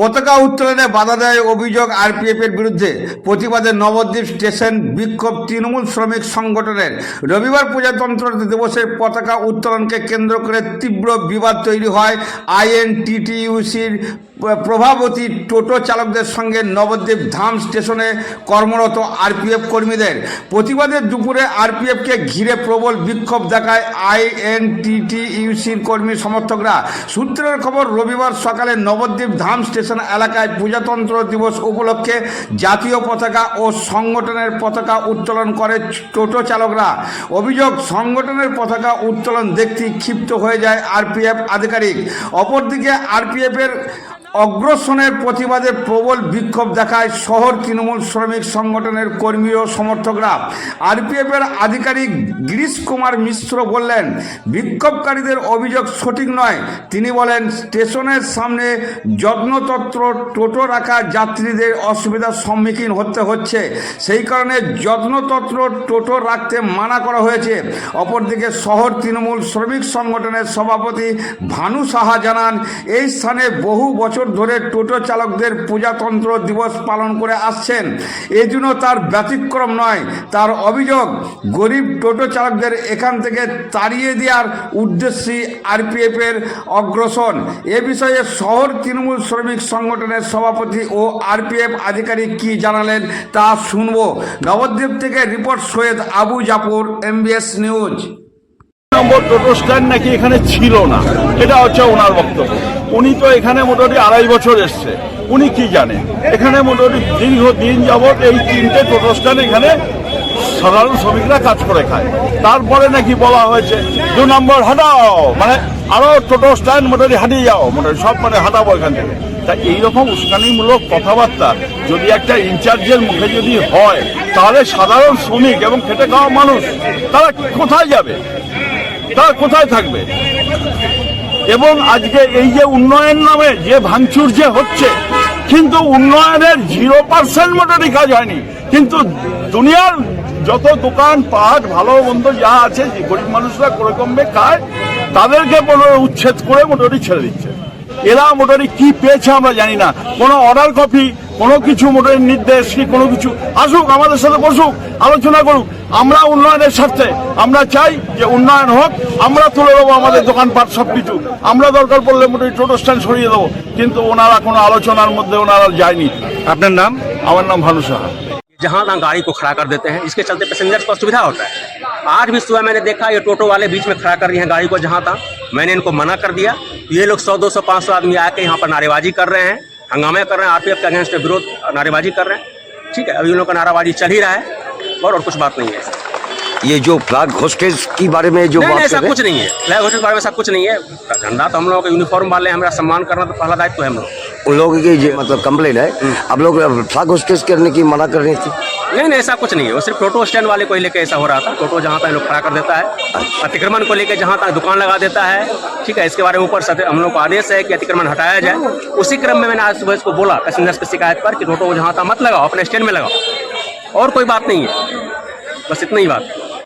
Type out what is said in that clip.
পতাকা উত্তোলনে বাধা দেয় অভিযোগ আরপিএফ এর বিরুদ্ধে। প্রতিবাদে নবদ্বীপ স্টেশন বিক্ষোভ তৃণমূল শ্রমিক সংগঠনের। রবিবার প্রজাতন্ত্র দিবসের পতাকা উত্তোলনকে কেন্দ্র করে তীব্র বিবাদ তৈরি হয় আইএনটিটিইউসির প্রভাবতী টোটো চালকদের সঙ্গে নবদ্বীপ ধাম স্টেশনে কর্মরত আরপিএফ কর্মীদের। প্রতিবাদে দুপুরে আরপিএফকে ঘিরে প্রবল বিক্ষোভ দেখায় আইএনটিটিইউসির কর্মী সমর্থকরা। সূত্রের খবর, রবিবার সকালে নবদ্বীপ ধাম স্টেশন এলাকায় প্রজাতন্ত্র দিবস উপলক্ষে জাতীয় পতাকা ও সংগঠনের পতাকা উত্তোলন করে টোটো চালকরা। অভিযোগ, সংগঠনের পতাকা উত্তোলন দেখতে ক্ষিপ্ত হয়ে যায় আরপিএফ আধিকারিক। অপরদিকে আরপিএফের অগ্রসনের প্রতিবাদে প্রবল বিক্ষোভ দেখায় শহর তৃণমূল শ্রমিক সংগঠনের কর্মী ও সমর্থকরা। আরপিএফের আধিকারিক গিরিশ কুমার মিশ্র বললেন, বিক্ষোভকারীদের অভিযোগ সঠিক নয়। তিনি বলেন, স্টেশনের সামনে যত্নতত্র টোটো রাখা যাত্রীদের অসুবিধার সম্মুখীন হতে হচ্ছে। সেই কারণে যত্নতত্র টোটো রাখতে মানা করা হয়েছে। অপরদিকে শহর তৃণমূল শ্রমিক সংগঠনের সভাপতি ভানু সাহা জানান, এই স্থানে বহু বছর ধরে টোটো চালকদের প্রজাতন্ত্র দিবস পালন করে আসছেন। এই জন্য তার ব্যতিক্রম নয়, তার অভিযোগ, গরিব টোটো চালকদের এখান থেকে তাড়িয়ে দেওয়ার উদ্দেশ্যে আরপিএফের অগ্রসর। এ বিষয়ে শহর তৃণমূল শ্রমিক সংগঠনের সভাপতি ও আরপিএফ আধিকারিক কি জানালেন তা শুনব। নবদ্বীপ থেকে report Syed Abu Jafar, MBS news. Number toto stand নাকি এখানে ছিল না, এটা হচ্ছে ওনার বক্তব্য। উনি তো এখানে মোটামুটি আড়াই বছর এসছে। উনি কি জানেন এখানে মোটামুটি দীর্ঘ দিন যাবৎ এই তিনটে টোটো স্ট্যান্ড এখানে সাধারণ শ্রমিকরা কাজ করে খায়। তারপরে নাকি বলা হয়েছে, দু নম্বর হাঁটাও মানে আরও টোটো স্ট্যান্ড মোটামুটি হাঁটিয়ে যাও, মোটামুটি সব মানে হাঁটাবো এখান থেকে। তা এইরকম উস্কানিমূলক কথাবার্তা যদি একটা ইনচার্জের মুখে যদি হয়, তাহলে সাধারণ শ্রমিক এবং খেটে খাওয়া মানুষ, তারা কোথায় যাবে? তারা কোথায় থাকবে? এবং আজকে এই যে উন্নয়ন নামে যে ভাঙচুর যে হচ্ছে, কিন্তু উন্নয়নের জিরো পার্সেন্ট মোটারি কাজ হয়নি। কিন্তু দুনিয়ার যত দোকান, পাট, ভালো, মন্দ যা আছে, যে গরিব মানুষরা করে কমবে, খায়, তাদেরকে উচ্ছেদ করে মোটামুটি ছেড়ে দিচ্ছে। এরা মোটামুটি কি পেয়েছে আমরা জানি না। কোনো অর্ডার কপি কোনো কিছু মোটামুটি নির্দেশ কি, কোনো কিছু আসুক, আমাদের সাথে বসুক, আলোচনা করুক আমরা উন্নয়নের স্বার্থে আমরা চাই যে উন্নয়ন হোক আমরা তুলে দেবো আমাদের দোকানপাট সব কিছু আমরা দরকার পড়লে মোটামুটি টোটো স্ট্যান্ড সরিয়ে দেবো কিন্তু ওনারা কোনো আলোচনার মধ্যে ওনারা যায়নি আপনার নাম আমার নাম ভানু সাহা जहाँ तहाँ गाड़ी को खड़ा कर देते हैं इसके चलते पैसेंजर्स को असुविधा होता है आज भी सुबह मैंने देखा ये टोटो वाले बीच में खड़ा कर दिए हैं गाड़ी को जहाँ तहाँ मैंने इनको मना कर दिया ये लोग सौ दो सौ पाँच सौ आदमी आके यहाँ पर नारेबाजी कर रहे हैं हंगामे कर रहे हैं आरपीएफ के अगेंस्ट में विरोध नारेबाजी कर रहे हैं ठीक है अभी उन लोग का नाराबाजी चल ही रहा है और, और कुछ बात नहीं है। ये जो फ्लैग होस्टेज के बारे में जो नहीं बात कुछ नहीं है। फ्लैग होस्टेज के बारे में ऐसा कुछ नहीं है। झंडा तो हम लोगों का यूनिफॉर्म वाले हमारा सम्मान करना तो पहला दायित्व तो है हम लोग उन लोगों की मतलब कंप्लेन है। आप लोग फ्लैग होस्टेज करने की मना कर रही थी। नहीं नहीं ऐसा कुछ नहीं है। वो सिर्फ़ टोटो स्टैंड वाले को ही लेके ऐसा हो रहा था। टोटो जहाँ तक लोग खड़ा कर देता है। अतिक्रमण को लेकर जहाँ तक दुकान लगा देता है। ठीक है इसके बारे में ऊपर हम लोग को आदेश है कि अतिक्रमण हटाया जाए। उसी क्रम में मैंने आज सुबह इसको बोला पैसेंजर्स की शिकायत पर कि टोटो जहाँ तक मत लगाओ अपने स्टैंड में लगाओ। और कोई बात नहीं है। बस इतना ही बात।